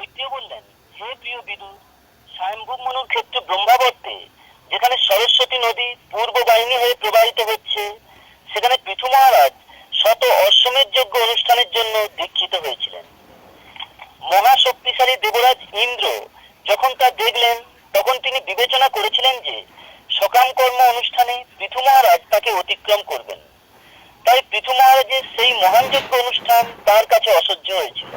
মৈত্রী বললেন হে প্রিয় বিদু স্বয়ম্ভূ মনুর ক্ষেত্রে ব্রহ্মাবর্তে, যেখানে সরস্বতী নদী পূর্ব বাহিনী হয়ে প্রবাহিত হচ্ছে, সেখানে পৃথু মহারাজ শত অশ্বমেধ যোগ্য অনুষ্ঠানের জন্য দীক্ষিত হয়েছিলেন। মহাশক্তিশালী দেবরাজ ইন্দ্র যখন তা দেখলেন, তখন তিনি বিবেচনা করেছিলেন যে, সকাম কর্ম অনুষ্ঠানে পৃথু মহারাজ তাকে অতিক্রম করবেন। তাই পৃথু মহারাজের সেই মহান যোগ্য অনুষ্ঠান তার কাছে অসহ্য হয়েছিল।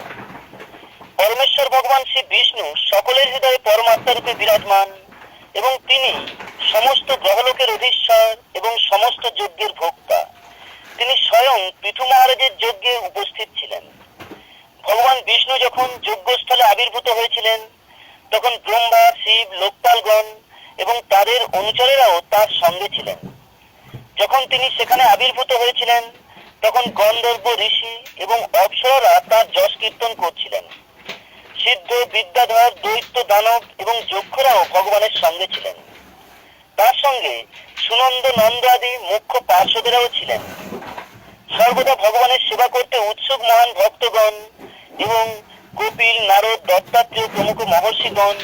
পরমেশ্বর ভগবান শ্রী বিষ্ণু সকলের হৃদয়ে পরমাত্মা রূপে বিরাজমান এবং তিনি সমস্ত গ্রহলোকের অধীশ্বর এবং সমস্ত যজ্ঞের ভোক্তা। তিনি স্বয়ং পৃথু মহারাজের যজ্ঞে উপস্থিত ছিলেন। ভগবান বিষ্ণু যখন যজ্ঞস্থলে আবির্ভূত হয়েছিলেন, তখন ব্রহ্মা, শিব, লোকপালগণ এবং তাদের অনুচরেরাও তার সঙ্গে ছিলেন। যখন তিনি সেখানে আবির্ভূত হয়েছিলেন, তখন গন্ধর্ব ঋষি এবং অপ্সররা তার যশ কীর্তন করছিলেন। সিদ্ধ বিদ্যাধর, দৈত্য দানব এবং যক্ষরাও ভগবানের সঙ্গে ছিলেন। তার সঙ্গে সুনন্দ নন্দ আদি মুখ্য পার্শ্বদেরাও ছিলেন। সর্বদা ভগবানের সেবা করতে উৎসুক মহান ভক্তগণ এবং কপিল নারদ, দত্তাত্রেয় প্রমুখ মহর্ষিগণ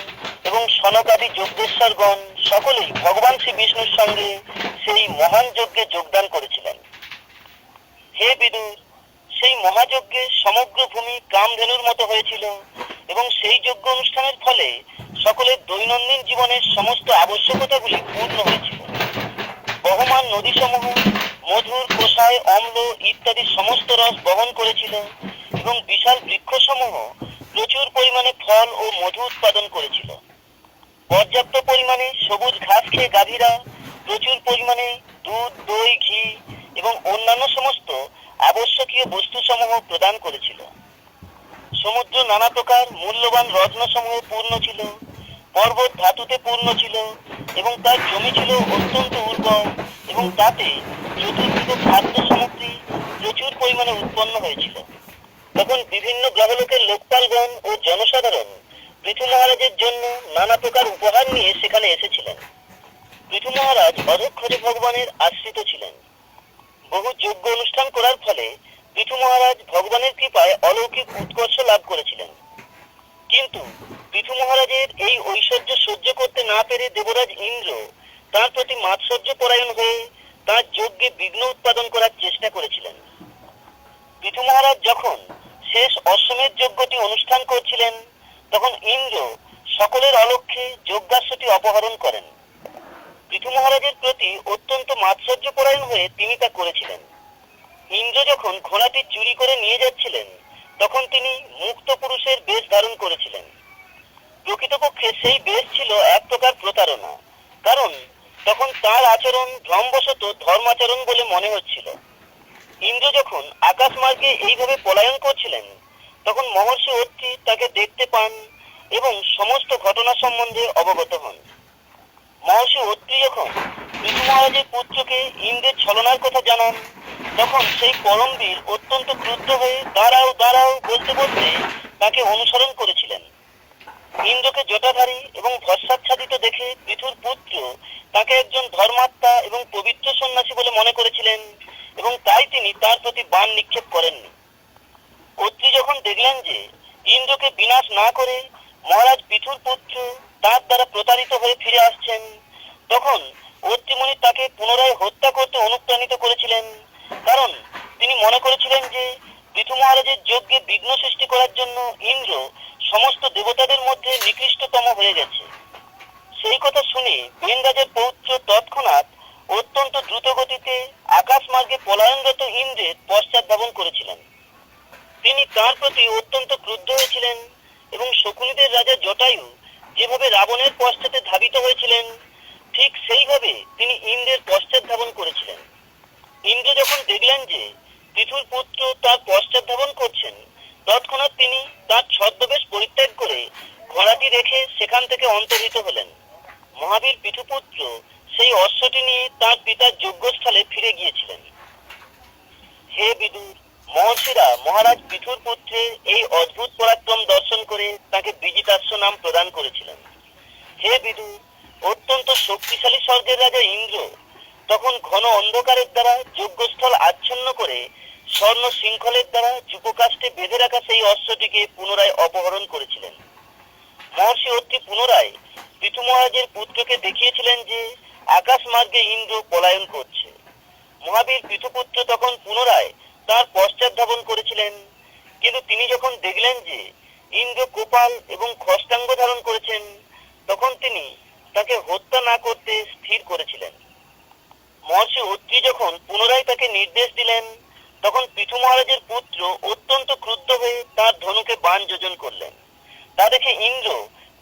এবং সনকাদি যজ্ঞেশ্বরগণ সকলেই ভগবান শ্রী বিষ্ণুর সঙ্গে সেই মহান যজ্ঞে যোগদান করেছিলেন। হে বিদুর, সেই মহাযজ্ঞে সমগ্র ভূমি কামধেনুর মতো হয়েছিল। এবং সেই যজ্ঞ অনুষ্ঠানের ফলে সকলের দৈনন্দিন জীবনের সমস্ত আবশ্যকতাগুলি পূর্ণ হয়েছিল। বহমান নদীসমূহ, মধুর কোষায় অম্ল ইত্যাদি সমস্ত রস বহন করেছিল এবং বিশাল বৃক্ষসমূহ প্রচুর পরিমাণে ফল ও মধু উৎপাদন করেছিল। পর্যাপ্ত পরিমাণে সবুজ ঘাস খেয়ে গাভীরা প্রচুর পরিমাণে দুধ দই ঘি এবং অন্যান্য সমস্ত আবশ্যকীয় বস্তুসমূহ প্রদান করেছিল সমুদ্র নানা প্রকার মূল্যবান রত্নসমূহ পূর্ণ ছিল পর্বত ধাতুতে পূর্ণ ছিল এবং তার জমি ছিল অত্যন্ত উর্বর এবং তাতে চতুর্দিকে খাদ্য সামগ্রী প্রচুর পরিমাণে উৎপন্ন হয়েছিল। তখন বিভিন্ন গ্রহলোকের লোকপালগণ ও জনসাধারণ পৃথু মহারাজের জন্য নানা প্রকার উপহার নিয়ে সেখানে এসেছিলেন। পৃথু মহারাজ অধক্ষরে ভগবানের আশ্রিত ছিলেন। বহু যোগ্য অনুষ্ঠান করার ফলে পৃথু মহারাজ ভগবানের কৃপায় অলৌকিক উৎকর্ষ লাভ করেছিলেন। কিন্তু পৃথু মহারাজের এই ঐশ্বর্য সহ্য করতে না পেরে দেবরাজ ইন্দ্র তার প্রতি মাৎসর্য পরায়ণ হয়ে তার যজ্ঞে বিঘ্ন উৎপাদন করার চেষ্টা করেছিলেন। পৃথু মহারাজ যখন শেষ অশ্বমেধ যজ্ঞটি অনুষ্ঠান করছিলেন, তখন ইন্দ্র সকলের অলক্ষ্যে যজ্ঞাশ্বটি অপহরণ করেন। পৃথু মহারাজের প্রতি অত্যন্ত মাৎসর্য পরায়ণ হয়ে তিনি তা করেছিলেন। ইন্দ্র যখন ঘোড়াটি চুরি করে নিয়ে যাচ্ছিলেন, তখন তিনি মুক্ত পুরুষের বেশ ধারণ করেছিলেন। প্রকৃতপক্ষে সেই বেশ ছিল এক প্রকার প্রতারণা, কারণ তখন তার আচরণ ভ্রমবশত ধর্মাচরণ বলে মনে হচ্ছিল। ইন্দ্র যখন আকাশ মার্গে এইভাবে পলায়ন করছিলেন, তখন মহর্ষি অত্রি তাকে দেখতে পান এবং সমস্ত ঘটনা সম্বন্ধে অবগত হন। মহর্ষি অত্রি যখন পৃথু মহারাজের পুত্রকে ইন্দ্রের ছলনার কথা জানান, তখন সেই পরমবীর অত্যন্ত ক্রুদ্ধ হয়ে দাঁড়াও দাঁড়াও বলতে বলতে তাকে অনুসরণ করেছিলেন। ইন্দ্রকে জটাধারী এবং ভস্মাচ্ছাদিত দেখে পৃথুর পুত্র তাকে একজন ধর্মাত্মা এবং পবিত্র সন্ন্যাসী বলে মনে করেছিলেন এবং তাই তিনি তার প্রতি বাণ নিক্ষেপ করেননি। অত্রি যখন দেখলেন যে ইন্দ্রকে বিনাশ না করে মহারাজ পৃথুর পুত্র তার দ্বারা প্রতারিত হয়ে ফিরে আসছেন, তখন অত্রিমণি তাকে পুনরায় হত্যা করতে অনুপ্রাণিত করেছিলেন। কারণ তিনি মনে করেছিলেন যে পৃথু মহারাজের যজ্ঞে বিঘ্ন সৃষ্টি করার জন্য ইন্দ্র সমস্ত দেবতাদের মধ্যে নিকৃষ্টতম হয়ে গেছে। সেই কথা শুনে বেনরাজের পৌত্র তৎক্ষণাৎ অত্যন্ত দ্রুত গতিতে আকাশ মার্গে পলায়নরত ইন্দ্রের পশ্চাৎ ধাবন করেছিলেন। তিনি তার প্রতি অত্যন্ত ক্রুদ্ধ হয়েছিলেন এবং শকুনিদের রাজা জটায়ু যেভাবে রাবণের পশ্চাতে ধাবিত হয়েছিলেন, ঠিক সেইভাবে তিনি ইন্দ্রের পশ্চাৎ ধাবন করেছিলেন। ইন্দ্র যখন দেখলেন যে পৃথুর পুত্র তার পশ্চাৎ ধাবন করছেন, তৎক্ষণাৎ তিনি তার ছদ্মবেশ পরিত্যাগ করে ঘোড়াটি রেখে সেখান থেকে অন্তর্হিত হলেন। মহাবীর পৃথুপুত্র সেই অশ্বটি নিয়ে তার পিতার যজ্ঞস্থলে ফিরে গিয়েছিলেন। হে বিদুর, মহর্ষিরা মহারাজ পৃথুর পুত্রের এই অদ্ভুত পরাক্রম দর্শন করে তাকে বিজিতাস্য নাম প্রদান করেছিলেন। হে বিদুর, অত্যন্ত শক্তিশালী স্বর্গের রাজা ইন্দ্র তখন ঘন অন্ধকারের দ্বারা যজ্ঞস্থল আচ্ছন্ন করে স্বর্ণ শৃঙ্খলের দ্বারা যুপকাষ্টে বেঁধে রাখা সেই অস্ত্রটিকে পুনরায় অপহরণ করেছিলেন। মহর্ষি অত্রি পুনরায় পৃথু মহারাজের পুত্রকে দেখিয়েছিলেন যে আকাশ মার্গে ইন্দ্র পলায়ন করছে। মহাবীর পৃথুপুত্র তখন পুনরায় তার পশ্চাৎ ধাবন করেছিলেন। কিন্তু তিনি যখন দেখলেন যে ইন্দ্র গোপাল এবং খষ্টাঙ্গ ধারণ করেছেন, তখন তিনি তাকে হত্যা না করতে স্থির করেছিলেন। মহর্ষি অত্রি যখন পুনরায় তাকে নির্দেশ দিলেন তখন পৃথু মহারাজের পুত্র অত্যন্ত ক্রুদ্ধ হয়ে তার ধনুকে বাণ যোজন করলেন। তা দেখে ইন্দ্র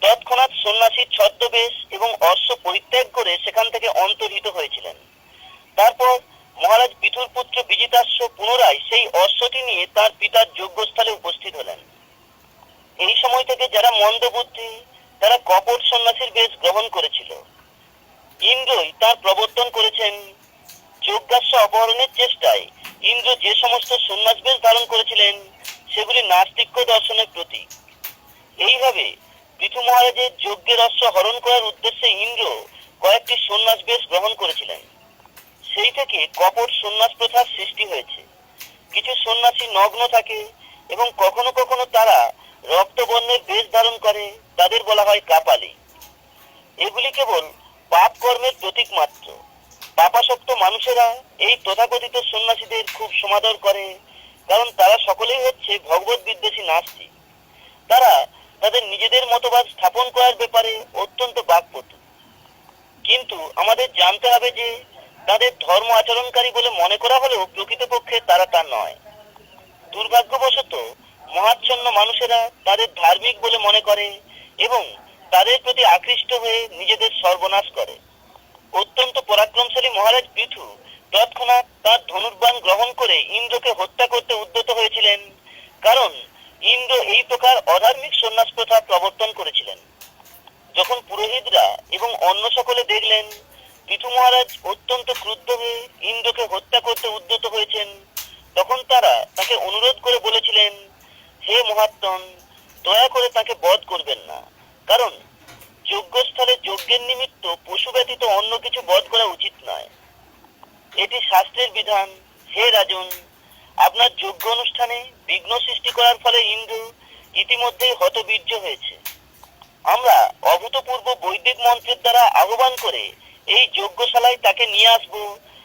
তৎক্ষণাৎ সন্ন্যাসীর ছদ্মবেশ এবং অশ্ব পরিত্যাগ করে সেখান থেকে অন্তর্হিত হয়েছিলেন। তারপর মহারাজ পৃথুর পুত্র বিজিতাশ্ব পুনরায় সেই অশ্বটি নিয়ে তার পিতার যজ্ঞস্থলে উপস্থিত হলেন। এই সময় থেকে যারা মন্দবুদ্ধি তারা কপট সন্ন্যাসীর বেশ গ্রহণ করেছিল। ইন্দ্রই তার প্রবর্তন করেছেন যজ্ঞাশ্ব অপহরণের চেষ্টায়। ইন্দ্র যে সমস্ত সন্ন্যাস বেশ ধারণ করেছিলেন, সেগুলি নাস্তিক্য দর্শনের প্রতীক। এইভাবে পৃথু মহারাজের যজ্ঞের অশ্ব হরণ করার উদ্দেশ্যে ইন্দ্র কয়েকটি সন্ন্যাস বেশ গ্রহণ করেছিলেন। সেই থেকে কপট সন্ন্যাস প্রথার সৃষ্টি হয়েছে। কিছু সন্ন্যাসী নগ্ন থাকে এবং কখনো কখনো তারা রক্তবর্ণের বেশ ধারণ করে, তাদের বলা হয় কাপালি। এগুলি কেবল পাপ কর্মের প্রতীক মাত্র। পাপাসক্ত মানুষেরা এই তথাকথিত সন্ন্যাসীদের খুব সমাদর করে, কারণ তারা সকলেই হচ্ছে ভগবত বিদ্বেষী নাস্তিক। তারা তাদের নিজেদের মতবাদ স্থাপন করার ব্যাপারে অত্যন্ত বাকপটু। কিন্তু আমাদের জানতে হবে যে, তাদের ধর্ম আচরণকারী বলে মনে করা হলেও প্রকৃতপক্ষে তারা তা নয়। দুর্ভাগ্যবশত, মহাচ্ছন্ন মানুষেরা তাদের ধার্মিক বলে মনে করে এবং তাদের প্রতি আকৃষ্ট হয়ে নিজেদের সর্বনাশ করে। অত্যন্ত পরাক্রমশালী মহারাজ পৃথু। তৎক্ষণাৎ তার ধনুর্বাণ গ্রহণ করে ইন্দ্রকে হত্যা করতে উদ্যত হয়েছিলেন। কারণ, ইন্দ্র এই প্রকার অধার্মিক সন্ন্যাস প্রথা প্রবর্তন করেছিলেন। যখন পুরোহিতরা এবং অন্য সকলে দেখলেন, পৃথু মহারাজ অত্যন্ত ক্রুদ্ধ হয়ে ইন্দ্রকে হত্যা করতে উদ্যত হয়েছেন, তখন তারা তাকে অনুরোধ করে বলেছিলেন, হে মহাত্মন, দয়া করে তাকে বধ করবেন না। কারণ যজ্ঞস্থলে যজ্ঞের নিমিত্ত পশু ব্যতীত অন্য কিছু বধ করা উচিত নয়। এটি শাস্ত্রের বিধান। হে রাজন, আপনার যজ্ঞ অনুষ্ঠানে বিঘ্ন সৃষ্টি করার ফলে ইন্দ্র ইতিমধ্যেই হতবীর্য হয়েছে। আমরা অভূতপূর্ব বৈদিক মন্ত্রের দ্বারা আহ্বান করে এই যজ্ঞশালায় তাকে নিয়ে আসব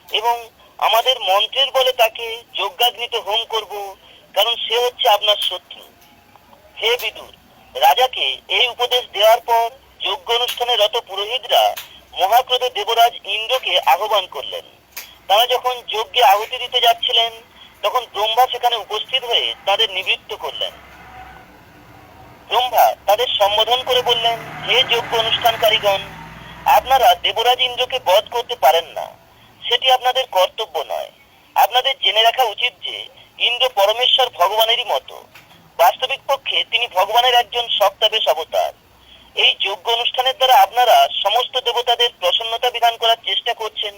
এবং আমাদের মন্ত্রের বলে তাকে যজ্ঞাগ্নিতে হোম করব, কারণ সে হচ্ছে আপনার শত্রু। হে বিদুর, রাজাকে এই উপদেশ দেওয়ার পর যজ্ঞ অনুষ্ঠানে রত পুরোহিতরা মহাক্রোধে দেবরাজ ইন্দ্রকে আহ্বান করলেন। তারা যখন যজ্ঞে আহুতি দিতে যাচ্ছিলেন, তখন ব্রহ্মা সেখানে উপস্থিত হয়ে তাদের নিবৃত্ত করলেন। ব্রহ্মা তাদের সম্বোধন করে বললেন, হে যজ্ঞ অনুষ্ঠানকারীগণ আপনারা দেবরাজ ইন্দ্রকে বধ করতে পারেন না। সেটি আপনাদের কর্তব্য নয়। আপনাদের জেনে রাখা উচিত যে, ইন্দ্র পরমেশ্বর ভগবানেরই মতো। বাস্তবিক পক্ষে তিনি ভগবানের একজন সপ্তাবেশ অবতার। এই যজ্ঞ অনুষ্ঠানের দ্বারা আপনারা সমস্ত দেবতাদের প্রসন্নতা বিধান করার চেষ্টা করছেন।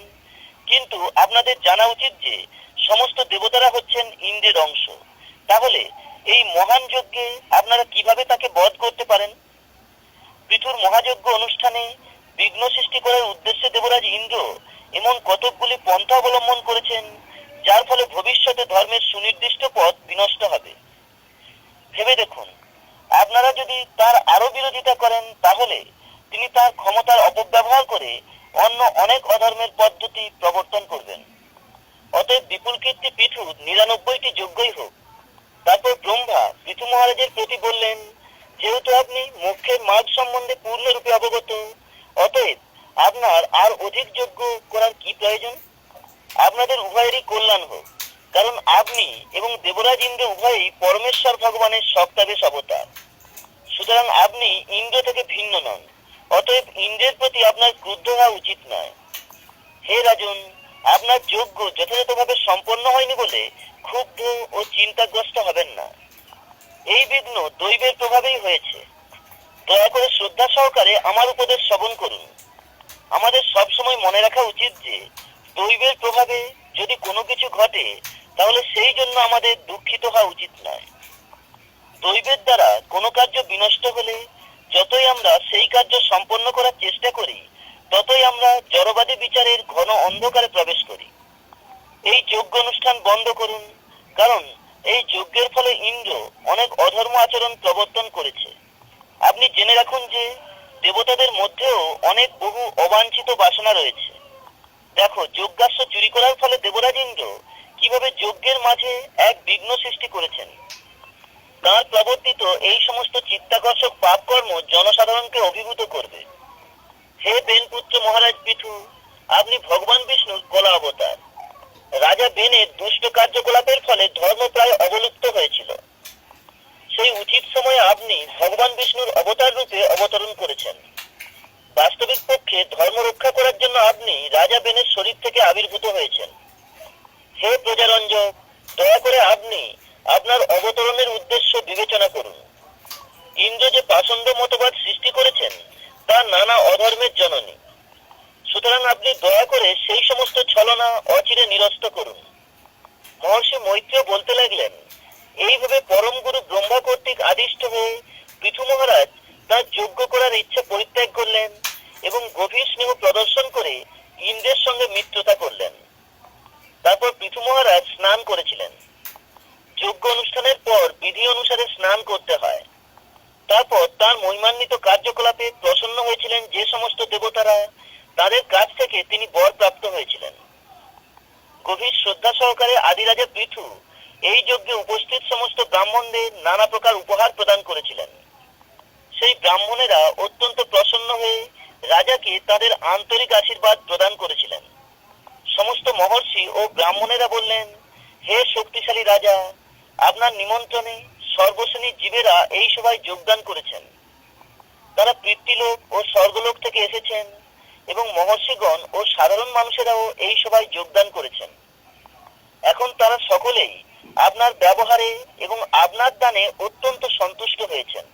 কিন্তু আপনাদের জানা উচিত যে, সমস্ত দেবতারা হচ্ছেন ইন্দ্রের অংশ। তাহলে এই মহান যজ্ঞে আপনারা কীভাবে তাকে বধ করতে পারেন? পৃথুর মহাযজ্ঞ অনুষ্ঠানে বিঘ্ন সৃষ্টি করার উদ্দেশ্যে দেবরাজ ইন্দ্র এমন কতকগুলি পন্থা অবলম্বন করেছেন, যার ফলে ভবিষ্যতে ধর্মের সুনির্দিষ্ট পথ বিনষ্ট হবে। ভেবে দেখুন আপনারা যদি তার আরও বিরোধিতা করেন, তাহলে তিনি তার ক্ষমতার অপব্যবহার করে অন্য অনেক অধর্মের পদ্ধতি প্রবর্তন করবেন। অতএব বিপুল কীর্তি পিঠু নিরানব্বইটি যোগ্যই হোক। তারপর ব্রহ্মা পৃথু মহারাজের প্রতি বললেন, যেহেতু আপনি মুখ্যের মার্গ সম্বন্ধে পূর্ণরূপে অবগত, অতএব আপনার আর অধিক যোগ্য করার কি প্রয়োজন? আপনাদের উভয়েরই কল্যাণ হোক, কারণ আপনি এবং দেবরাজ ইন্দ্র উভয়ই পরমেশ্বর ভগবানের সপ্তাবেশ অবতার। সুতরাং আপনি ইন্দ্র থেকে ভিন্ন নন, অতএব ইন্দ্রের প্রতি আপনার ক্রুদ্ধ হওয়া উচিত নয়। হে রাজন, আপনার যোগ্য যথাযথভাবে সম্পন্ন হয়নি বলে ক্ষুব্ধ ও চিন্তাগ্রস্ত হবেন না। এই বিঘ্ন দৈবের প্রভাবেই হয়েছে। দয়া করে শ্রদ্ধা সহকারে আমার উপদেশ শ্রবণ করুন। আমাদের সবসময় মনে রাখা উচিত যে, দৈবের প্রভাবে যদি কোনো কিছু ঘটে, তাহলে সেই জন্য আমাদের দুঃখিত হওয়া উচিত নয়। দৈবের দ্বারা কোনো কার্য বিনষ্ট হলে যতই আমরা সেই কার্য সম্পন্ন করার চেষ্টা করি, ততই আমরা জড়বাদী বিচারের ঘন অন্ধকারে প্রবেশ করি। এই যজ্ঞ অনুষ্ঠান বন্ধ করুন, কারণ এই যজ্ঞের ফলে ইন্দ্র অনেক অধর্ম আচরণ প্রবর্তন করেছে। আপনি জেনে রাখুন যে দেবতাদের মধ্যেও অনেক বহু অবাঞ্ছিত বাসনা রয়েছে। দেখো যজ্ঞাস্য চুরি করার ফলে দেবরাজ ইন্দ্র কীভাবে যজ্ঞের মাঝে এক বিঘ্ন সৃষ্টি করেছেন। তাঁর প্রবর্তিত এই সমস্ত চিত্তাকর্ষক পাপকর্ম জনসাধারণকে অভিভূত করবে। হে বেনপুত্র মহারাজ পিঠু, আপনি ভগবান বিষ্ণুর কলা অবতার। রাজা বেনের দুষ্ট কার্যকলাপের ফলে ধর্ম প্রায় অবলুপ্ত হয়েছিল। সেই উচিত সময়ে আপনি ভগবান বিষ্ণুর অবতার রূপে অবতরণ করেছেন। বাস্তবিক পক্ষে ধর্ম রক্ষা করার জন্য আপনি রাজা বেনের শরীর থেকে আবির্ভূত হয়েছেন। হে প্রজারঞ্জক, দয়া করে আপনি আপনার অবতরণের উদ্দেশ্য বিবেচনা করুন। ইন্দ্র যে পাষণ্ড মতবাদ সৃষ্টি করেছেন, তা নানা অধর্মের জননী। সুতরাং আপনি দয়া করে সেই সমস্ত ছলনা অচিরে নিরস্ত করুন। মহর্ষি মৈত্রীয় বলতে লাগলেন এইভাবে পরম গুরু ব্রহ্মা কর্তৃক আদিষ্ট হয়ে পৃথু মহারাজ তার যোগ্য করার ইচ্ছা পরিত্যাগ করলেন এবং গভীর স্নেহ প্রদর্শন করে ইন্দ্রের সঙ্গে মিত্রতা করলেন। তারপর পৃথু মহারাজ স্নান করেছিলেন। যোগ্য অনুষ্ঠানের পর বিধি অনুসারে স্নান করতে হয়। তারপর তার মহিমান্বিত কার্যকলাপে প্রসন্ন হয়েছিলেন যে সমস্ত দেবতারা, তাদের কাছ থেকে তিনি বর প্রাপ্ত হয়েছিলেন। গভীর শ্রদ্ধা সহকারে আদিরাজা পৃথু এই যজ্ঞে উপস্থিত সমস্ত ব্রাহ্মণদের নানা প্রকার উপহার প্রদান করেছিলেন। সেই ব্রাহ্মণেরা অত্যন্ত প্রসন্ন হয়ে রাজাকে তাদের আন্তরিক আশীর্বাদ প্রদান করেছিলেন। সমস্ত মহর্ষি ও ব্রাহ্মণেরা বললেন, হে শক্তিশালী রাজা আপনার নিমন্ত্রণে সর্বশ্রেণীর জীবেরা এই সভায় যোগদান করেছেন। তারা পৃথিলোক ও স্বর্গলোক থেকে এসেছেন এবং মহর্ষিগণ ও সাধারণ মানুষেরাও এই সভায় যোগদান করেছেন। এখন তারা সকলেই আপনার ব্যবহারে এবং আপনার দানে অত্যন্ত সন্তুষ্ট হয়েছেন।